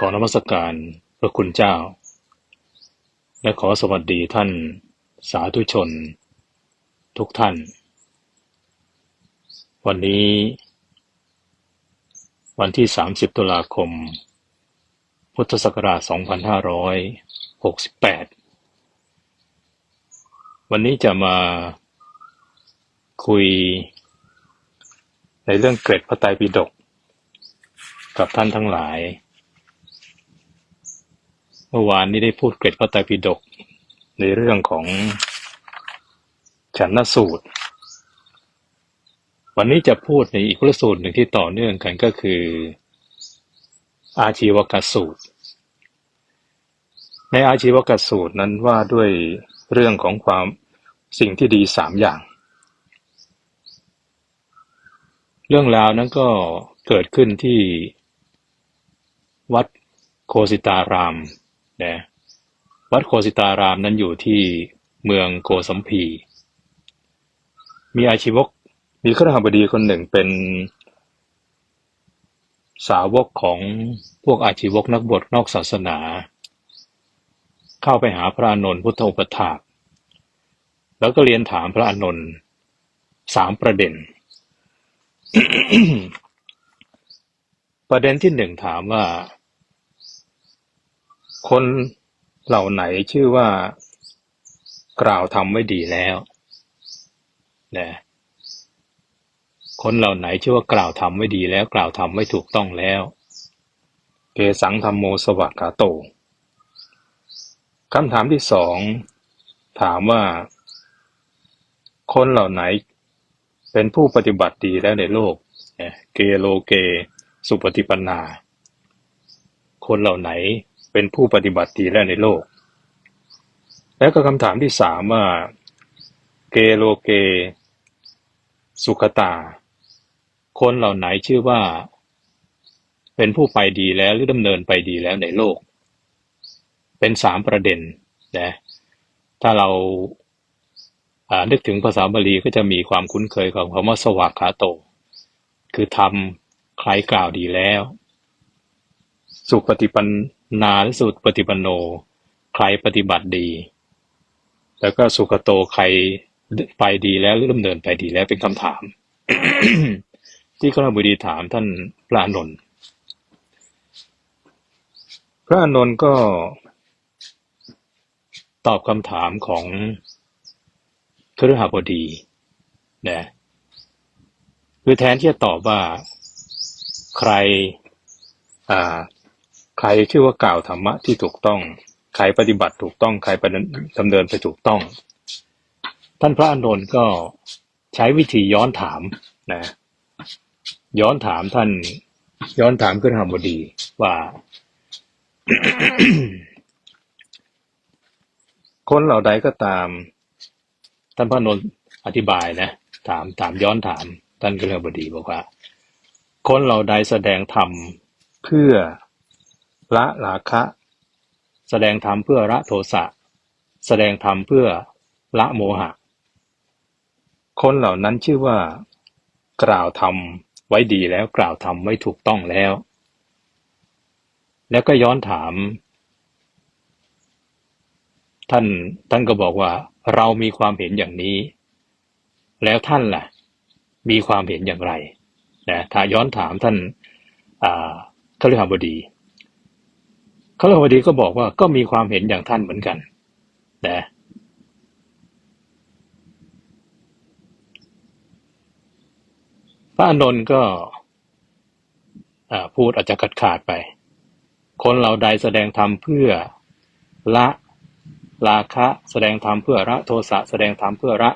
ขอนมัสการพระคุณเจ้า และขอสวัสดีท่านสาธุชน ทุกท่าน วันนี้ วันที่ 30 ตุลาคม พุทธศักราช 2568 วันนี้จะมาคุยในเรื่องเกร็ดพระไตรปิฎกกับท่านทั้งหลาย มื่อวานนี้ได้พูดเกร็ดพระไตรปิฎกในเรื่องของฉันนสูตร วันนี้จะพูดในอีกพระสูตรหนึ่งที่ต่อเนื่องกันก็คือ อาชีวกสูตร ในอาชีวกสูตรนั้นว่าด้วยเรื่องของความสิ่งที่ดีสามอย่าง เรื่องราวนั้นก็เกิดขึ้นที่วัดโคสิตาราม นะวัดโคสิตารามนั้นอยู่ที่เมืองโกสัมพี มีอาชีวก มีขรหบดีคนหนึ่งเป็น สาวกของพวกอาชีวกนักบวชนอกศาสนา เข้าไปหาพระอนนท์พุทธอุปถากแล้วก็เรียนถามพระอนนท์สามประเด็น ประเด็นที่หนึ่งถามว่า คนเหล่าไหนชื่อว่ากล่าวทำไม่ดีแล้วนะคนเหล่าไหนชื่อว่ากล่าวทำไม่ดีแล้วกล่าวทำไม่ถูกต้องแล้วเกสังธรรมโมสวัสกาโตคำถามที่สองถามว่า คนเหล่าไหนเป็นผู้ปฏิบัติดีแล้วในโลก เกโลเก สุปฏิปันนา คนเหล่าไหน เป็นผู้ปฏิบัติดีแล้วในโลก แล้วก็คำถามที่สามว่า เกโลเก สุขตา คนเหล่าไหนชื่อว่า เป็นผู้ไปดีแล้วหรือดำเนินไปดีแล้วในโลก เป็นสามประเด็นนะถ้าเรานึกถึงภาษาบาลีก็จะมีความคุ้นเคยของคำว่าสวากขาโต คือทำใครกล่าวดีแล้ว สุปฏิปัน นาและสุปฏิปันโน ใครปฏิบัติดี แล้วก็สุขโตใครไปดีแล้วหรือดำเนินไปดีแล้วเป็นคำถาม ที่ข้าบุดีถามท่านพระอนนท์พระอนนท์ก็ตอบคำถามของคฤหบดีนะคือแทนที่จะตอบว่าใครอ่า ใครชื่อว่ากล่าวธรรมะที่ถูกต้อง ใครปฏิบัติถูกต้อง ใครดำเนินไปถูกต้อง ท่านพระอานนท์ก็ใช้วิธีย้อนถามนะ ย้อนถามท่าน ย้อนถามขึ้นหบดีว่า คนเหล่าใดก็ตาม ท่านพระนนท์อธิบายนะ ถามถามย้อนถาม ท่านก็เลยบดีบอกว่า คนเหล่าใดแสดงธรรมเพื่อ ละราคะ แสดงธรรมเพื่อละโทสะ แสดงธรรมเพื่อละโมหะ คนเหล่านั้นชื่อว่า กล่าวธรรมไว้ดีแล้วกล่าวธรรมไว้ถูกต้องแล้ว แล้วก็ย้อนถาม ท่านท่านก็บอกว่า เรามีความเห็นอย่างนี้ แล้วท่านล่ะ มีความเห็นอย่างไรนะถ้าย้อนถามท่านอ่าขฤหบดี เขาเลยพอดีก็บอกว่าก็มีความเห็นอย่างท่านเหมือนกันนะพระอนนท์ก็พูดอาจจะขาดขาดไป คนเราใดแสดงธรรมเพื่อละราคะ แสดงธรรมเพื่อละโทสะแสดงธรรมเพื่อละ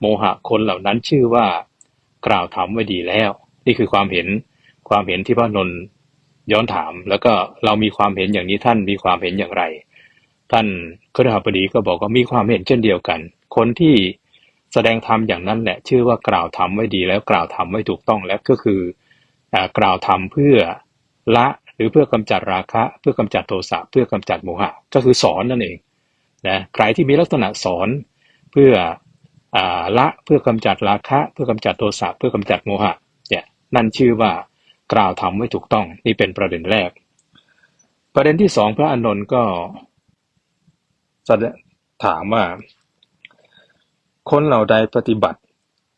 โมหะคนเหล่านั้นชื่อว่ากล่าวธรรมไว้ดีแล้ว นี่คือความเห็นความเห็นที่พระนนท์ ย้อนถาม แล้วก็เรามีความเห็นอย่างนี้ท่านมีความเห็นอย่างไร ท่านครหบดีก็บอกว่ามีความเห็นเช่นเดียวกัน คนที่แสดงธรรมอย่างนั้นแหละ ชื่อว่ากล่าวธรรมไว้ดี แล้วกล่าวธรรมไว้ถูกต้องแล้วก็คือกล่าวธรรมเพื่อละหรือเพื่อกำจัดราคะ เพื่อกำจัดโทสะเพื่อกำจัดโมหะ ก็คือสอนนั่นเองนะใครที่มีลักษณะสอนเพื่ออละเพื่อกำจัดราคะ เพื่อกำจัดโทสะเพื่อกำจัดโมหะเนี่ยนั่นชื่อว่า กล่าวทำไม่ถูกต้อง นี่เป็นประเด็นแรก ประเด็นที่สองพระอานนท์ก็แสดงถามว่า คนเหล่าใดปฏิบัติ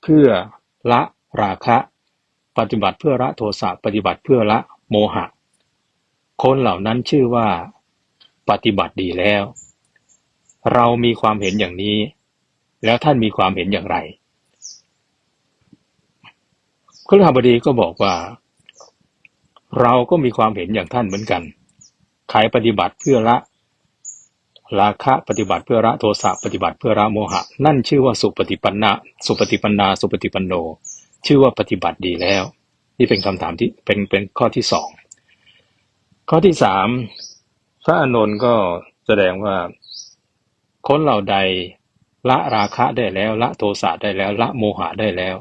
เพื่อละราคะ ปฏิบัติเพื่อละโทสะปฏิบัติเพื่อละโมหะ คนเหล่านั้นชื่อว่าปฏิบัติดีแล้ว เรามีความเห็นอย่างนี้ แล้วท่านมีความเห็นอย่างไรครหบดีก็บอกว่า เราก็มีความเห็นอย่างท่านเหมือนกัน ใครปฏิบัติเพื่อละราคะปฏิบัติเพื่อละโทสะปฏิบัติเพื่อละโมหะ นั่นชื่อว่าสุปฏิปันนาสุปฏิปันนาสุปฏิปันโน ชื่อว่าปฏิบัติดีแล้ว นี่เป็นคำถามที่เป็นเป็นข้อที่สองข้อที่สามพระอานนท์ก็แสดงว่าคนเหล่าใดละราคะได้แล้วละโทสะได้แล้วละโมหะได้แล้ว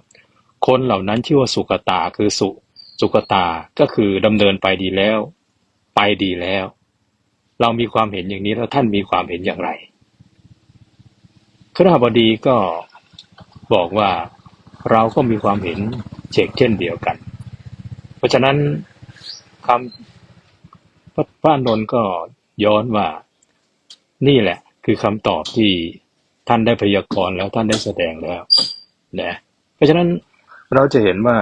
คนเหล่านั้นชื่อว่าสุกตาคือสุ สุกตาก็คือดำเนินไปดีแล้ว ไปดีแล้ว เรามีความเห็นอย่างนี้แล้วท่านมีความเห็นอย่างไรขรหบดีก็บอกว่าเราก็มีความเห็นเชกเช่นเดียวกัน เพราะฉะนั้นคำพระนนท์ก็ย้อนว่านี่แหละ คือคำตอบที่ท่านได้พยากรณ์แล้วท่านได้แสดงแล้วนะเพราะฉะนั้นเราจะเห็นว่า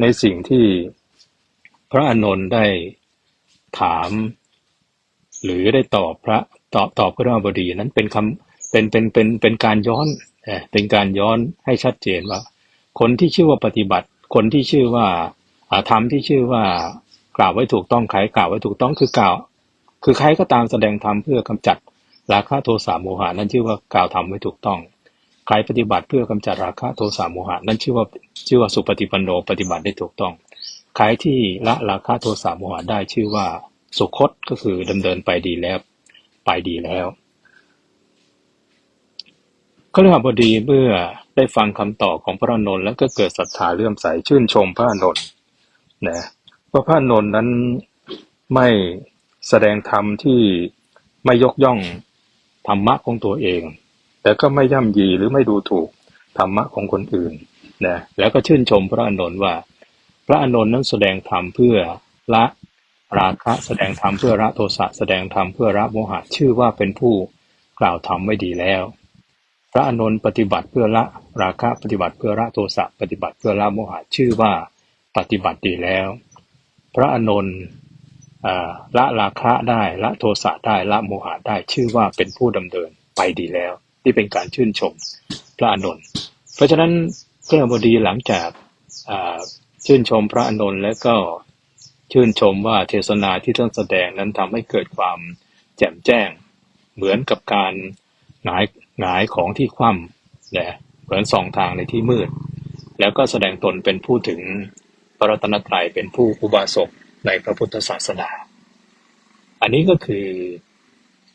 ในสิ่งที่พระอานนท์ได้ถาม หรือได้ตอบพระตอบตอบพระราบดีนั้นเป็นคำเป็นเป็นเป็นเป็นการย้อนเป็นการย้อนให้ชัดเจนว่า คนที่ชื่อว่าปฏิบัติ คนที่ชื่อว่าธรรมที่ชื่อว่ากล่าวไว้ถูกต้องใครกล่าวไว้ถูกต้องคือกล่าว คือใครก็ตามแสดงธรรมเพื่อกำจัดราคะโทสะโมหะนั้นชื่อว่ากล่าวทำไว้ถูกต้อง ใครปฏิบัติเพื่อกำจัดราคะโทสะโมหะ นั้นชื่อว่าชื่อว่าสุปฏิปันโนปฏิบัติได้ถูกต้อง ใครที่ละราคะโทสะโมหะได้ชื่อว่าสุคตก็คือดำเนินไปดีแล้ว ไปดีแล้วก็เรื่องบดีเมื่อได้ฟังคำตอบของพระนนท์แล้วก็เกิดศรัทธาเลื่อมใสชื่นชมพระนนท์นะเพราพระนนท์นั้นไม่แสดงธรรมที่ไม่ยกย่องธรรมะของตัวเอง แต่ก็ไม่ย่ำยีหรือไม่ดูถูกธรรมะของคนอื่นนะแล้วก็ชื่นชมพระอานนท์ว่า พระอานนท์นั้นแสดงธรรมเพื่อละราคะแสดงธรรมเพื่อละโทสะแสดงธรรมเพื่อละโมหะชื่อว่าเป็นผู้กล่าวธรรมไว้ดีแล้ว พระอานนท์ปฏิบัติเพื่อละราคะปฏิบัติเพื่อละโทสะปฏิบัติเพื่อละโมหะชื่อว่าปฏิบัติดีแล้ว พระอานนท์ละราคะได้ละโทสะได้ละโมหะได้ชื่อว่าเป็นผู้ดำเนินไปดีแล้ว ที่เป็นการชื่นชมพระอานนท์เพราะฉะนั้นพระบดีหลังจากชื่นชมพระอานนท์และก็ชื่นชมว่าเทศนาที่ท่านแสดงนั้นทำให้เกิดความแจ่มแจ้ง เหมือนกับการหงายหงายของที่คว่ำเนี่ยเหมือนสองทางในที่มืด แล้วก็แสดงตนเป็นผู้ถึงพระรัตนตรัยเป็นผู้อุบาสกในพระพุทธศาสนา อันนี้ก็คือ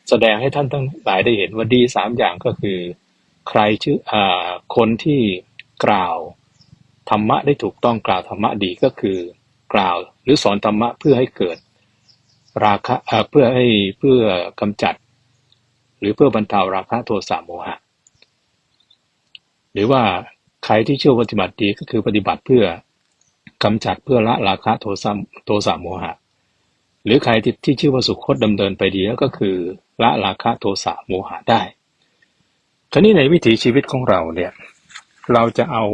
แสดงให้ท่านทั้งหลายได้เห็นว่าดีสามอย่างก็คือ ใครชื่ออคนที่กล่าวธรรมะได้ถูกต้องกล่าวธรรมะดีก็คือกล่าว หรือสอนธรรมะเพื่อให้เกิด ราคะเพื่อให้เพื่อกำจัด หรือเพื่อบรรเทาราคะโทสะโมหะ หรือว่าใครที่เชื่อปฏิบัติดีก็คือปฏิบัติเพื่อกำจัดเพื่อละราคะโทสะโทสะโมหะ หรือใครที่ที่ชื่อว่าสุขคตดำเนินไปดีแล้วก็คือ ละราคะโทสะโมหะได้ คราวนี้ในวิถีชีวิตของเราเนี่ย เราจะเอา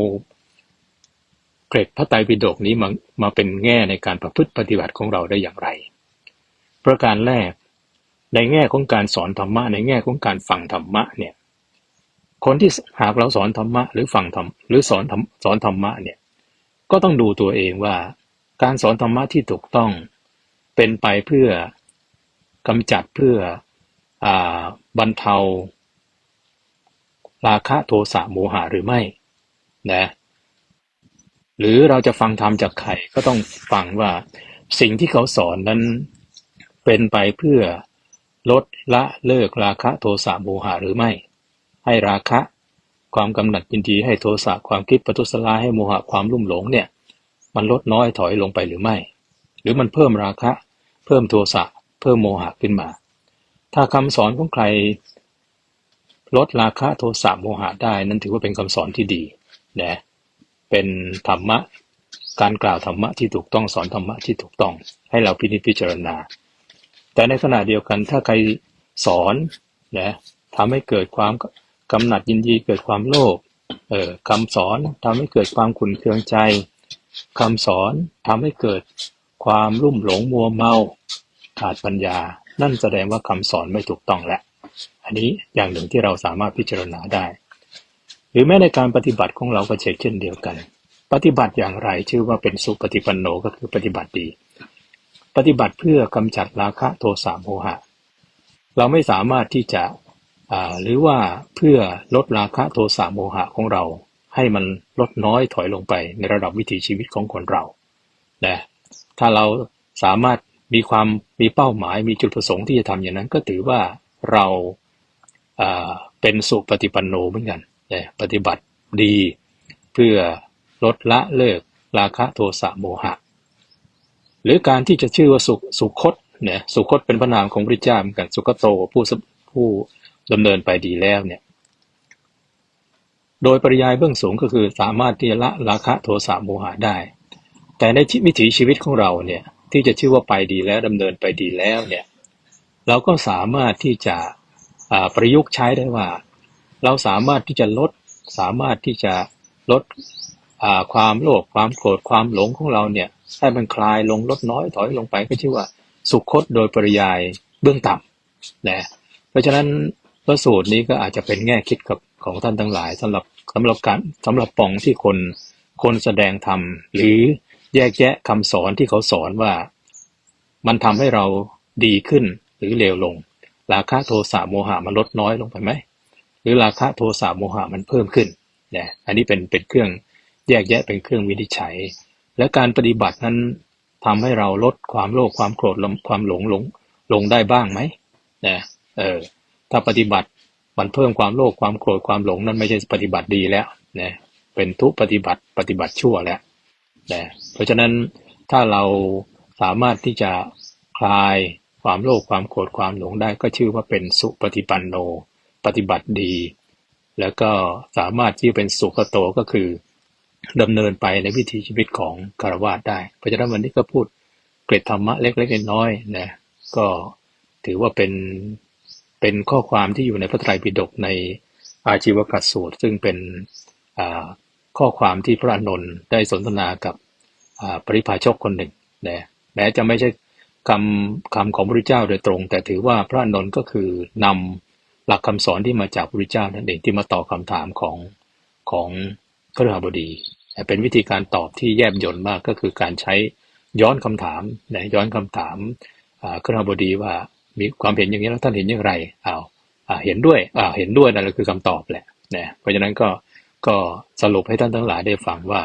เกร็ดพระไตรปิฎกนี้มามาเป็นแง่ในการประพฤติปฏิบัติของเราได้อย่างไร ประการแรกในแง่ของการสอนธรรมะในแง่ของการฟังธรรมะเนี่ย คนที่หากเราสอนธรรมะหรือฟังธรรมหรือสอนธรรมสอนธรรมะเนี่ย ก็ต้องดูตัวเองว่า การสอนธรรมะที่ถูกต้องเป็นไปเพื่อกำจัดเพื่อ บรรเทา ราคะโทสะโมหะหรือไม่นะหรือเราจะฟังธรรมจากใครก็ต้องฟังว่าสิ่งที่เขาสอนนั้นเป็นไปเพื่อลดละเลิกราคะโทสะโมหะหรือไม่ ให้ราคะความกำหนัดยินดีให้โทสะความคิดปัทุสลายให้โมหะความลุ่มหลงเนี่ย มันลดน้อยถอยลงไปหรือไม่ หรือมันเพิ่มราคะ เพิ่มโทสะเพิ่มโมหะขึ้นมา ถ้าคำสอนของใครลดราคะโทสะโมหะได้ นั้นถือว่าเป็นคำสอนที่ดีนะเป็นธรรมะการกล่าวธรรมะที่ถูกต้องสอนธรรมะที่ถูกต้อง ให้เราพินิจพิจารณา แต่ในขณะเดียวกันถ้าใครสอนนะทำให้เกิดความกำหนัดยินดีเกิดความโลภเออคำสอนทำให้เกิดความขุนเคืองใจคำสอนทำให้เกิดความรุ่มหลงมัวเมาขาดปัญญา นั่นแสดงว่าคำสอนไม่ถูกต้องแล้วอันนี้อย่างหนึ่งที่เราสามารถพิจารณาได้ หรือแม้ในการปฏิบัติของเราก็เช่นเช่นเดียวกัน ปฏิบัติอย่างไรชื่อว่าเป็นสุปฏิปันโนก็คือปฏิบัติดี ปฏิบัติเพื่อกำจัดราคะโทสะโมหะ เราไม่สามารถที่จะหรือว่าเพื่อลดราคะโทสะโมหะของเรา ให้มันลดน้อยถอยลงไปในระดับวิถีชีวิตของคนเรานะถ้าเราสามารถ มีความมีเป้าหมายมีจุดประสงค์ที่จะทำอย่างนั้น ก็ถือว่าเราเป็นสุปฏิปันโนเหมือนกันปฏิบัติดีเพื่อลดละเลิกราคะโทสะโมหะ หรือการที่จะชื่อว่าสุสุคตเนี่ยสุคตเป็นพระนามของพระเจ้าเหมือนกันสุขโตผู้ผู้ดำเนินไปดีแล้วเนี่ยโดยปริยายเบื้องสูงก็คือสามารถที่จะละราคะโทสะโมหะได้ แต่ในวิถีชีวิตของเราเนี่ย ที่จะชื่อว่าไปดีแล้วดำเนินไปดีแล้วเนี่ยเราก็สามารถที่จะประยุกต์ใช้ได้ว่า เราสามารถที่จะลดสามารถที่จะลดความโลภความโกรธความหลงของเราเนี่ยให้มันคลายลงลดน้อยถอยลงไปก็ชื่อว่าสุขคตโดยปริยายเบื้องต่ำนะเพราะฉะนั้นพระสูตรนี้ก็อาจจะเป็นแง่คิดกับของท่านทั้งหลายสำหรับสำหรับการสำหรับปองที่คนคนแสดงธรรมหรือ แยกแยะคำสอนที่เขาสอนว่า มันทำให้เราดีขึ้นหรือเลวลง ราคะโทสะโมหะมันลดน้อยลงไปไหม หรือราคะโทสะโมหะมันเพิ่มขึ้นเนี่ยอันนี้เป็นเป็นเครื่องแยกแยะเป็นเครื่องวินิจฉัย และการปฏิบัตินั้นทำให้เราลดความโลภความโกรธความหลงหลงลงได้บ้างไหมนะเออถ้าปฏิบัติมันเพิ่มความโลภความโกรธความหลงนั้นไม่ใช่ปฏิบัติดีแล้วนะเป็นทุปฏิบัติปฏิบัติชั่วแล้ว นะเพราะฉะนั้นถ้าเราสามารถที่จะคลายความโลภความโกรธความหลงได้ก็ชื่อว่าเป็นสุปฏิปันโน ปฏิบัติดี แล้วก็สามารถที่จะเป็นสุขโตก็คือดำเนินไปในวิถีชีวิตของคารวะได้ เพราะฉะนั้นวันนี้ก็พูดเกร็ดธรรมะเล็กๆน้อยๆนะก็ถือว่าเป็นเป็นข้อความที่อยู่ในพระไตรปิฎกในอาชีวกสูตร ซึ่งเป็นอ่า ข้อความที่พระอานนท์ได้สนทนากับปริพาชกคนหนึ่งนะแม้จะไม่ใช่คำคำของพระเจ้าโดยตรง แต่ถือว่าพระอานนท์ก็คือนำหลักคำสอนที่มาจากพระเจ้านั่นเองที่มาตอบคำถามของของขรหบดี เป็นวิธีการตอบที่แยบยลมากก็คือการใช้ย้อนคำถามนะย้อนคำถามอ่าขรหบดีว่ามีความเห็นอย่างนี้แล้วท่านเห็นอย่างไรอ้าวอ่าเห็นด้วยอ่าเห็นด้วยนั่นแหละคือคำตอบแหละนะเพราะฉะนั้นก็ ก็สรุปให้ท่านทั้งหลายได้ฟังว่า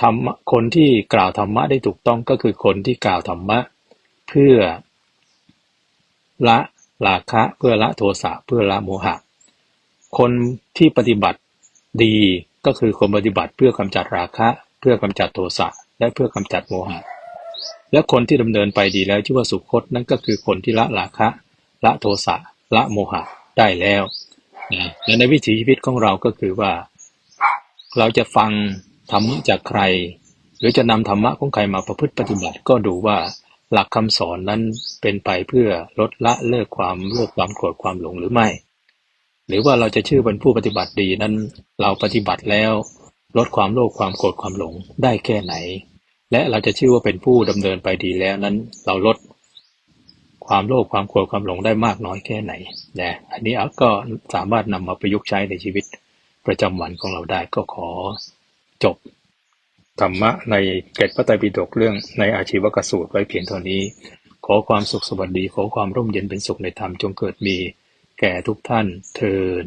ธรรมคนที่กล่าวธรรมะได้ถูกต้องก็คือคนที่กล่าวธรรมะ เพื่อละราคะเพื่อละโทสะเพื่อละโมหะ คนที่ปฏิบัติดีก็คือคนปฏิบัติเพื่อกำจัดราคะ เพื่อกำจัดโทสะและเพื่อกำจัดโมหะ และคนที่ดำเนินไปดีแล้วชื่อว่าสุคตนั่นก็คือคนที่ละราคะ ละโทสะละโมหะได้แล้วนะและในวิถีชีวิตของเราก็คือว่า เราจะฟังธรรมะจากใคร หรือจะนำธรรมะของใครมาประพฤติปฏิบัติ ก็ดูว่าหลักคำสอนนั้นเป็นไปเพื่อลดละเลิกความโลภความโกรธความหลงหรือไม่ หรือว่าเราจะชื่อเป็นผู้ปฏิบัติดีนั้น เราปฏิบัติแล้วลดความโลภความโกรธความหลงได้แค่ไหน และเราจะชื่อว่าเป็นผู้ดำเนินไปดีแล้วนั้น เราลดความโลภความโกรธความหลงได้มากน้อยแค่ไหนนะอันนี้ก็สามารถนำมาประยุกต์ใช้ในชีวิต ประจำวันของเราได้ก็ขอจบธรรมะในเกตพระไตรปิฎกเรื่องในอาชีวกสูตรไว้เพียงเท่านี้ ขอความสุขสวัสดีขอความร่มเย็นเป็นสุขในธรรมจงเกิดมี แก่ทุกท่านเทิน